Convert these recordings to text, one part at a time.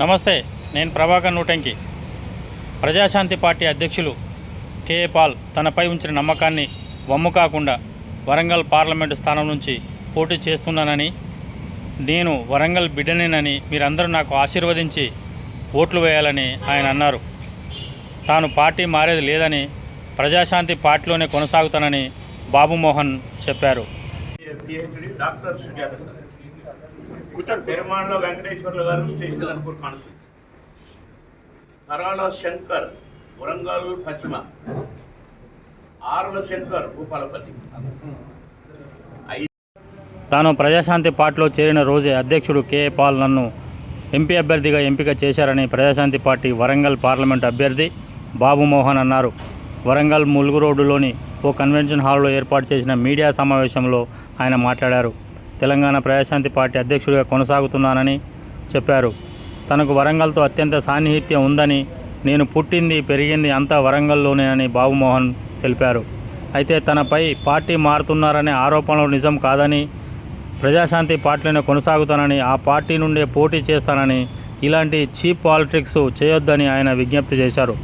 నమస్తే నేను ప్రభాకర్ నూటంకి. ప్రజాశాంతి పార్టీ అధ్యక్షులు కేఏ పాల్ తనపై ఉంచిన నమ్మకాన్ని వమ్ము కాకుండా వరంగల్ పార్లమెంటు స్థానం నుంచి పోటీ చేస్తున్నానని నేను వరంగల్ బిడ్డనేనని మీరందరూ నాకు ఆశీర్వదించి ఓట్లు వేయాలని ఆయన అన్నారు. తాను పార్టీ మారేది లేదని ప్రజాశాంతి పార్టీలోనే కొనసాగుతానని బాబుమోహన్ చెప్పారు. Doctor Venkateswarlu garu station Ghanpur constituency కరాల Shankar Warangal పశ్చిమ. ఆర్ల శంకర్ భూపాలపల్లి. ఐదు తాను ప్రజాశాంతి పార్టీలో చేరిన రోజే అధ్యక్షుడు కేఏ పాల్ నన్ను ఎంపీ అభ్యర్థిగా ఎంపిక చేశారని ప్రజాశాంతి పార్టీ వరంగల్ పార్లమెంట్ అభ్యర్థి బాబుమోహన్ అన్నారు. వరంగల్ ములుగు రోడ్డులోని ఓ కన్వెన్షన్ హాల్లో ఏర్పాటు చేసిన మీడియా సమావేశంలో ఆయన మాట్లాడారు. తెలంగాణ ప్రజాశాంతి పార్టీ అధ్యక్షుడిగా కొనసాగుతున్నానని చెప్పారు. తనకు వరంగల్తో అత్యంత సాన్నిహిత్యం ఉందని నేను పుట్టింది పెరిగింది అంతా వరంగల్లోనే అని బాబుమోహన్ తెలిపారు. అయితే తనపై పార్టీ మారుతున్నారనే ఆరోపణలు నిజం కాదని ప్రజాశాంతి పార్టీలోనే కొనసాగుతానని ఆ పార్టీ నుండే పోటీ చేస్తానని ఇలాంటి చీప్ పాలిటిక్స్ చేయొద్దని ఆయన విజ్ఞప్తి చేశారు.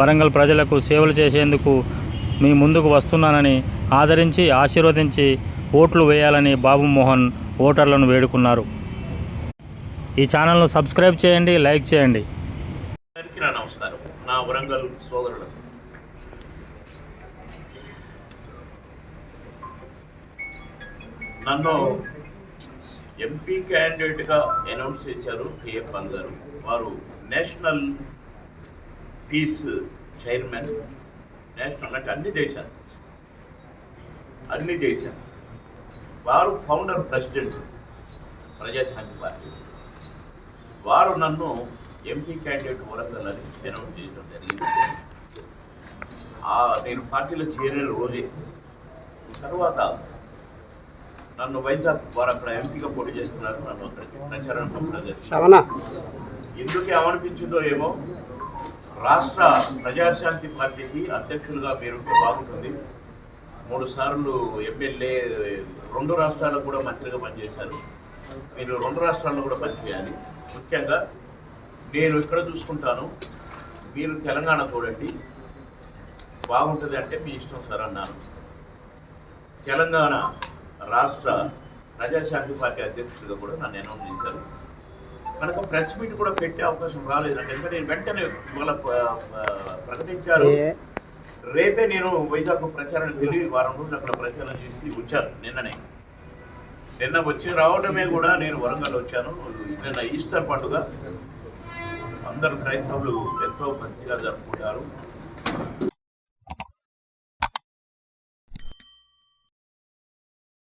వరంగల్ ప్రజలకు సేవలు చేసేందుకు మీ ముందుకు వస్తున్నానని ఆదరించి ఆశీర్వదించి ఓట్లు వేయాలని బాబుమోహన్ ఓటర్లను వేడుకున్నారు. ఈ ఛానల్ను సబ్స్క్రైబ్ చేయండి లైక్ చేయండి. నా నమస్కారం. నా వరంగల్ నన్ను ఎంపీ క్యాండిడేట్గా అనౌన్స్ చేశారు కేఎఫ్ అందరు. వారు నేషనల్ పీస్ చైర్మన్. నేషనల్ అంటే అన్ని దేశాలు. అన్ని దేశాలు. వారు ఫౌండర్ ప్రెసిడెంట్ ప్రజాశాంతి పార్టీ. వారు నన్ను ఎంపీ క్యాండిడేట్ వరంగల్ అని అనౌన్స్ చేయడం జరిగింది. ఆ నేను పార్టీలో చేరిన రోజే తర్వాత నన్ను వైజాగ్ వారు అక్కడ ఎంపీగా పోటీ చేస్తున్నారు నన్ను అక్కడికి ప్రచారం పంపడం జరిగింది ఎందుకు ఏమనిపించిందో ఏమో రాష్ట్ర ప్రజాశాంతి పార్టీకి అధ్యక్షులుగా మీరుంటే బాగుంటుంది. మూడు సార్లు ఎమ్మెల్యే రెండు రాష్ట్రాలకు కూడా మంత్రిగా పనిచేశారు. మీరు రెండు రాష్ట్రాల్లో కూడా పనిచేయాలి ముఖ్యంగా నేను ఇక్కడ చూసుకుంటాను మీరు తెలంగాణ చూడండి. బాగుంటుంది అంటే మీ ఇష్టం సార్ అన్నాను. తెలంగాణ రాష్ట్ర ప్రజాశాంతి పార్టీ అధ్యక్షుడిగా కూడా నన్ను అనౌన్స్ చేశారు. కనుక ప్రెస్ మీట్ కూడా పెట్టే అవకాశం రాలేదు. ఎందుకంటే నేను వెంటనే ఇవాళ ప్రకటించారు. రేపే నేను వైజాగ్ ప్రచారానికి వెళ్ళి వారం రోజులు అక్కడ ప్రచారం చేసి వచ్చాను నిన్ననే. నిన్న వచ్చి రావడమే కూడా నేను వరంగల్ వచ్చాను. నిన్న ఈస్టర్ పండుగ. అందరు క్రైస్తవులు ఎంతో మంచిగా జరుపుకుంటారు.